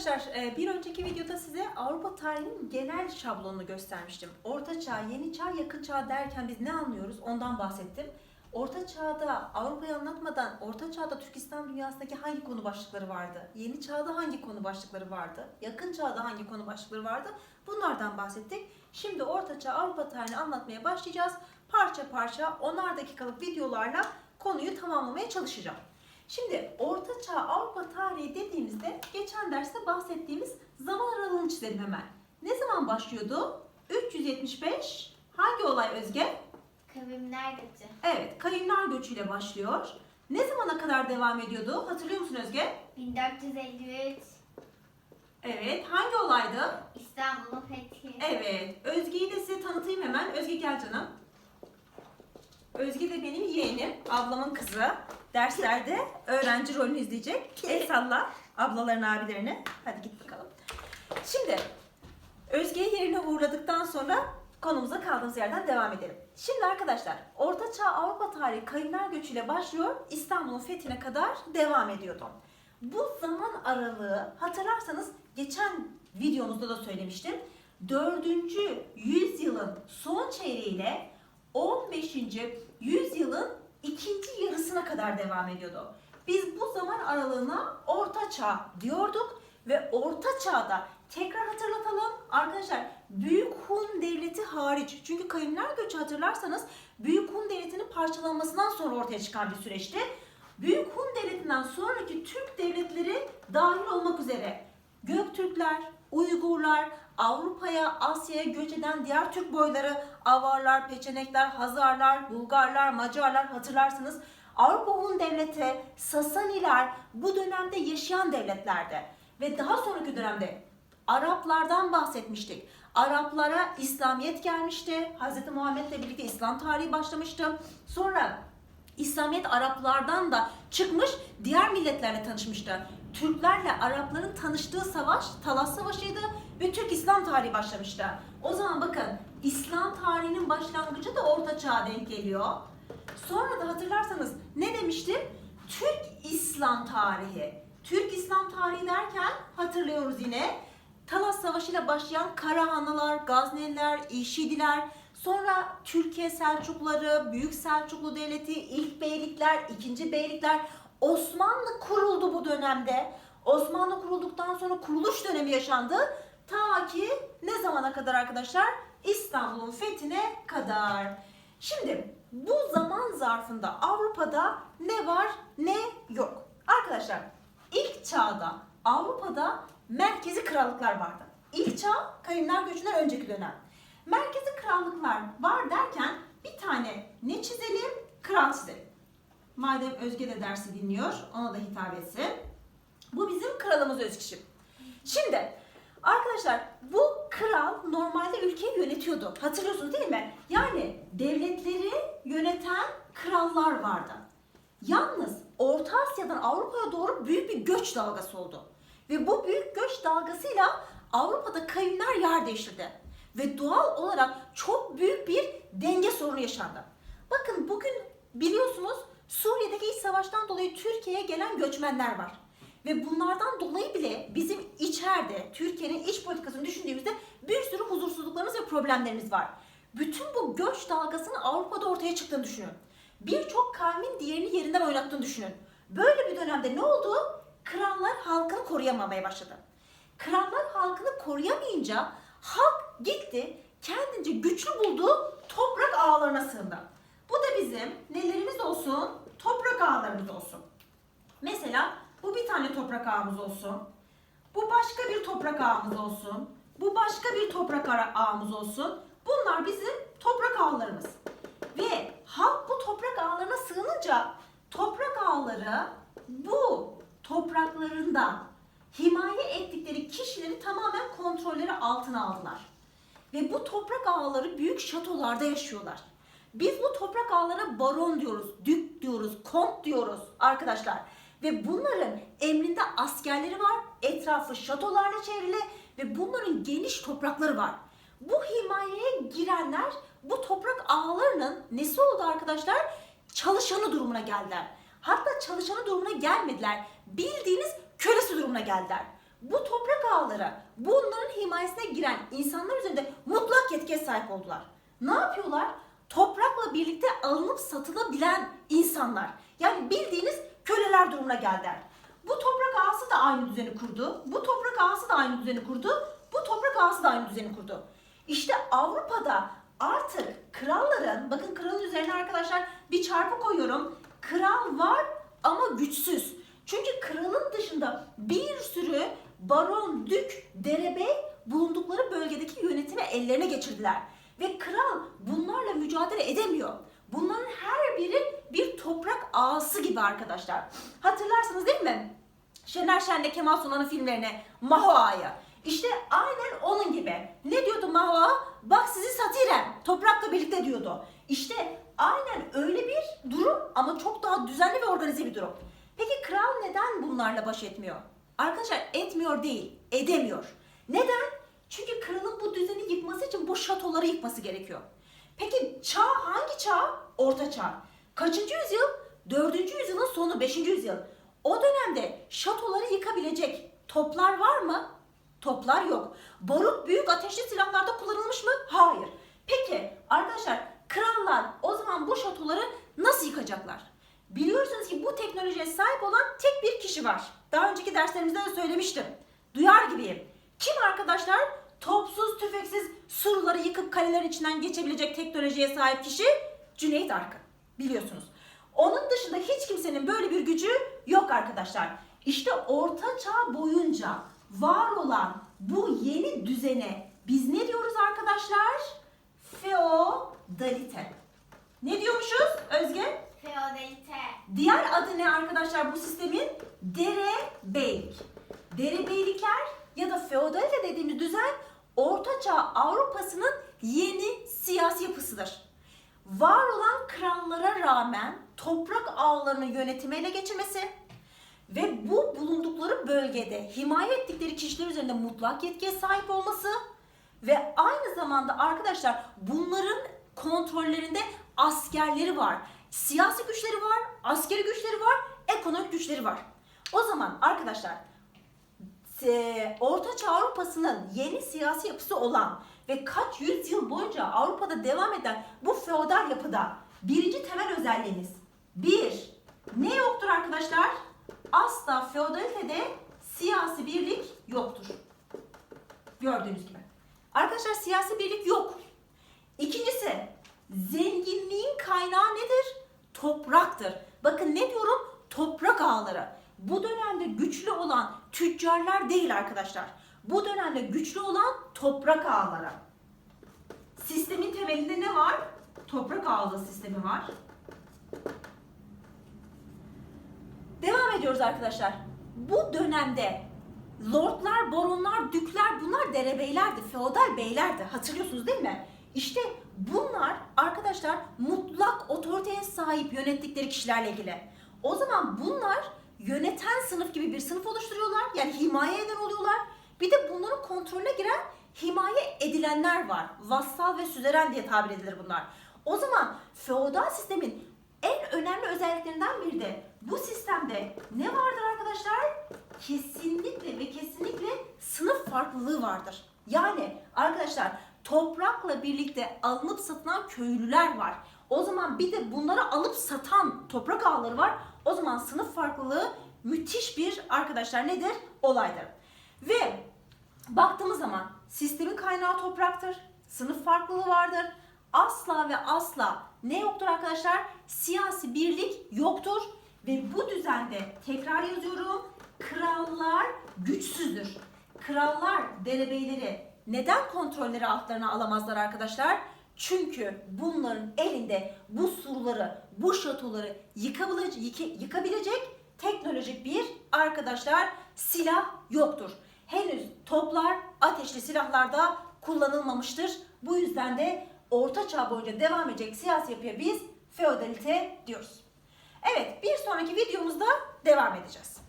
Arkadaşlar e, bir önceki videoda size Avrupa tarihinin genel şablonunu göstermiştim. Orta Çağ, Yeni Çağ, Yakın Çağ derken biz ne anlıyoruz ondan bahsettim. Orta Çağ'da Avrupa'yı anlatmadan Orta Çağ'da Türkistan dünyasındaki hangi konu başlıkları vardı? Yeni Çağ'da hangi konu başlıkları vardı? Yakın Çağ'da hangi konu başlıkları vardı? Bunlardan bahsettik. Şimdi Orta Çağ Avrupa tarihini anlatmaya başlayacağız. Parça parça 10'ar dakikalık videolarla konuyu tamamlamaya çalışacağım. Şimdi Orta Çağ Avrupa tarihi dediğimizde geçen derste bahsettiğimiz zaman aralığını çizelim hemen. Ne zaman başlıyordu? 375 hangi olay Özge? Kavimler göçü. Evet, kayınlar göçüyle başlıyor. Ne zamana kadar devam ediyordu? Hatırlıyor musun Özge? 1453 Evet, hangi olaydı? İstanbul'un fethi. Evet, Özge'yi de size tanıtayım hemen. Özge gel canım. Özge de benim yeğenim, ablamın kızı. Derslerde öğrenci rolünü izleyecek. El salla ablaların abilerine. Hadi git bakalım. Şimdi Özge'yi yerine uğurladıktan sonra konumuza kaldığımız yerden devam edelim. Şimdi arkadaşlar Orta Çağ Avrupa tarihi kayınlar göçüyle başlıyor. İstanbul'un fethine kadar devam ediyordu. Bu zaman aralığı hatırlarsanız geçen videomuzda da söylemiştim. 4. yüzyılın son çeyreğiyle 15. yüzyılın ikinci yarısına kadar devam ediyordu. Biz bu zaman aralığına Orta Çağ diyorduk ve Orta Çağ'da tekrar hatırlatalım arkadaşlar Büyük Hun Devleti hariç çünkü kayınlar göçü hatırlarsanız Büyük Hun Devleti'nin parçalanmasından sonra ortaya çıkan bir süreçti. Büyük Hun Devleti'nden sonraki Türk devletleri dahil olmak üzere Göktürkler, Uygurlar, Avrupa'ya, Asya'ya göç eden diğer Türk boyları, Avarlar, Peçenekler, Hazarlar, Bulgarlar, Macarlar hatırlarsınız. Avrupa Hun Devleti, Sasaniler bu dönemde yaşayan devletlerdi. Ve daha sonraki dönemde Araplardan bahsetmiştik. Araplara İslamiyet gelmişti. Hz. Muhammed'le birlikte İslam tarihi başlamıştı. Sonra İslamiyet Araplardan da çıkmış diğer milletlerle tanışmıştı. Türklerle Arapların tanıştığı savaş Talas Savaşı'ydı ve Türk İslam tarihi başlamıştı. O zaman bakın İslam tarihinin başlangıcı da Orta Çağ'a denk geliyor. Sonra da hatırlarsanız ne demiştim? Türk İslam tarihi. Türk İslam tarihi derken hatırlıyoruz yine. Talas Savaşı ile başlayan Karahanlılar, Gazneliler, İşidiler, sonra Türkiye Selçukluları, Büyük Selçuklu Devleti, ilk beylikler, ikinci beylikler, Osmanlı kuruldu bu dönemde. Osmanlı kurulduktan sonra kuruluş dönemi yaşandı. Ta ki ne zamana kadar arkadaşlar? İstanbul'un fethine kadar. Şimdi bu zaman zarfında Avrupa'da ne var ne yok. Arkadaşlar ilk çağda Avrupa'da merkezi krallıklar vardı. İlk çağ kayınlar göçünden önceki dönem. Merkezi krallıklar var derken bir tane ne çizelim? Kral çizelim. Madem Özge de dersi dinliyor, ona da hitap etsin. Bu bizim kralımız Özkişim. Şimdi arkadaşlar bu kral normalde ülkeyi yönetiyordu. Hatırlıyorsunuz değil mi? Yani devletleri yöneten krallar vardı. Yalnız Orta Asya'dan Avrupa'ya doğru büyük bir göç dalgası oldu. Ve bu büyük göç dalgasıyla Avrupa'da kavimler yer değiştirdi. Ve doğal olarak çok büyük bir denge sorunu yaşandı. Bakın bugün biliyorsunuz Suriye'deki iç savaştan dolayı Türkiye'ye gelen göçmenler var. Ve bunlardan dolayı bile bizim içeride Türkiye'nin iç politikasını düşündüğümüzde bir sürü huzursuzluklarımız ve problemlerimiz var. Bütün bu göç dalgasının Avrupa'da ortaya çıktığını düşünün. Birçok kavmin diğerini yerinden oynattığını düşünün. Böyle bir dönemde ne oldu? Krallar halkını koruyamamaya başladı. Krallar halkını koruyamayınca halk gitti kendince güçlü bulduğu toprak ağlarına sığındı. Bu da bizim nelerimiz olsun? Toprak ağlarımız olsun. Mesela bu bir tane toprak ağımız olsun. Bu başka bir toprak ağımız olsun. Bu başka bir toprak ağımız olsun. Bunlar bizim toprak ağlarımız. Ve halk bu toprak ağlarına sığınınca toprak ağları bu topraklarında himaye ettikleri kişileri tamamen kontrolleri altına aldılar. Ve bu toprak ağları büyük şatolarda yaşıyorlar. Biz bu toprak ağlarına baron diyoruz, dük diyoruz, kont diyoruz arkadaşlar. Ve bunların emrinde askerleri var, etrafı şatolarla çevrili ve bunların geniş toprakları var. Bu himayeye girenler bu toprak ağlarının nesi oldu arkadaşlar? Çalışanı durumuna geldiler. Hatta çalışanı durumuna gelmediler. Bildiğiniz kölesi durumuna geldiler. bu toprak ağları bunların himayesine giren insanlar üzerinde mutlak yetkiye sahip oldular. Ne yapıyorlar? Toprakla birlikte alınıp satılabilen insanlar. Yani bildiğiniz köleler durumuna geldiler. Bu toprak ağası da aynı düzeni kurdu. Bu toprak ağası da aynı düzeni kurdu. Bu toprak ağası da aynı düzeni kurdu. İşte Avrupa'da artık kralların, bakın kralın üzerine arkadaşlar bir çarpı koyuyorum. Kral var ama güçsüz. Çünkü kralın dışında bir sürü baron, dük, derebey bulundukları bölgedeki yönetimi ellerine geçirdiler. Ve kral bunlarla mücadele edemiyor. Bunların her biri bir toprak ağası gibi arkadaşlar. Hatırlarsınız değil mi? Şener Şen'le Kemal Sunal'ın filmlerine Maho Ağa'yı. İşte aynen onun gibi. Ne diyordu Maho Ağa? Bak sizi satirem. Toprakla birlikte diyordu. İşte aynen öyle bir durum ama çok daha düzenli ve organize bir durum. Peki kral neden bunlarla baş etmiyor? Arkadaşlar etmiyor değil, edemiyor. Neden? Çünkü kralın bu düzeni yıkması için bu şatoları yıkması gerekiyor. Peki çağ? Orta çağ. Kaçıncı yüzyıl? Dördüncü yüzyılın sonu, beşinci yüzyıl. O dönemde şatoları yıkabilecek toplar var mı? Toplar yok. Barut büyük ateşli silahlarda kullanılmış mı? Hayır. Peki arkadaşlar krallar o zaman bu şatoları nasıl yıkacaklar? Biliyorsunuz ki bu teknolojiye sahip olan tek bir kişi var. Daha önceki derslerimizde de söylemiştim. Duyar gibiyim. Kim arkadaşlar? Topsuz, tüfeksiz surları yıkıp kalelerin içinden geçebilecek teknolojiye sahip kişi Cüneyt Arkın. Biliyorsunuz. Onun dışında hiç kimsenin böyle bir gücü yok arkadaşlar. İşte Orta Çağ boyunca var olan bu yeni düzene biz ne diyoruz arkadaşlar? Feodalite. Ne diyormuşuz Özge? Feodalite. Diğer adı ne arkadaşlar bu sistemin? Derebeylik. Derebeylikler ya da feodalite dediğimiz düzen Ortaçağ Avrupa'sının yeni siyasi yapısıdır. Var olan krallara rağmen toprak ağlarını yönetime ele geçirmesi ve bu bulundukları bölgede himaye ettikleri kişiler üzerinde mutlak yetkiye sahip olması ve aynı zamanda arkadaşlar bunların kontrollerinde askerleri var. Siyasi güçleri var, askeri güçleri var, ekonomik güçleri var. O zaman arkadaşlar Orta Çağ Avrupa'sının yeni siyasi yapısı olan ve kaç yüzyıl boyunca Avrupa'da devam eden bu feodal yapıda birinci temel özelliğiniz bir ne yoktur arkadaşlar? Asla feodalitede siyasi birlik yoktur. Gördüğünüz gibi. Arkadaşlar siyasi birlik yok. İkincisi zenginliğin kaynağı nedir? Topraktır. Bakın ne diyorum? Toprak ağları. Bu dönemde güçlü olan tüccarlar değil arkadaşlar. Bu dönemde güçlü olan toprak ağları. Sistemin temelinde ne var? Toprak ağlı sistemi var. Devam ediyoruz arkadaşlar. Bu dönemde lordlar, baronlar, dükler bunlar derebeylerdi, feodal beylerdi. Hatırlıyorsunuz değil mi? İşte bunlar arkadaşlar mutlak otoriteye sahip yönettikleri kişilerle ilgili. O zaman bunlar yöneten sınıf gibi bir sınıf oluşturuyorlar. Yani himaye eden oluyorlar. Bir de bunların kontrolüne giren himaye edilenler var. Vassal ve süzeren diye tabir edilir bunlar. O zaman feodal sistemin en önemli özelliklerinden biri de bu sistemde ne vardır arkadaşlar? Kesinlikle ve kesinlikle sınıf farklılığı vardır. Yani arkadaşlar toprakla birlikte alınıp satılan köylüler var. O zaman bir de bunları alıp satan toprak ağları var. O zaman sınıf farklılığı müthiş bir arkadaşlar nedir? Olaydır. Ve baktığımız zaman sistemin kaynağı topraktır. Sınıf farklılığı vardır. Asla ve asla ne yoktur arkadaşlar? Siyasi birlik yoktur. Ve bu düzende tekrar yazıyorum. Krallar güçsüzdür. Krallar derebeyleri neden kontrolleri altlarına alamazlar arkadaşlar? Çünkü bunların elinde bu surları, bu şatoları yıkabilecek, yıka- yıkabilecek teknolojik bir arkadaşlar silah yoktur. Henüz toplar, ateşli silahlarda kullanılmamıştır. Bu yüzden de Orta Çağ boyunca devam edecek siyasi yapıya biz feodalite diyoruz. Evet, bir sonraki videomuzda devam edeceğiz.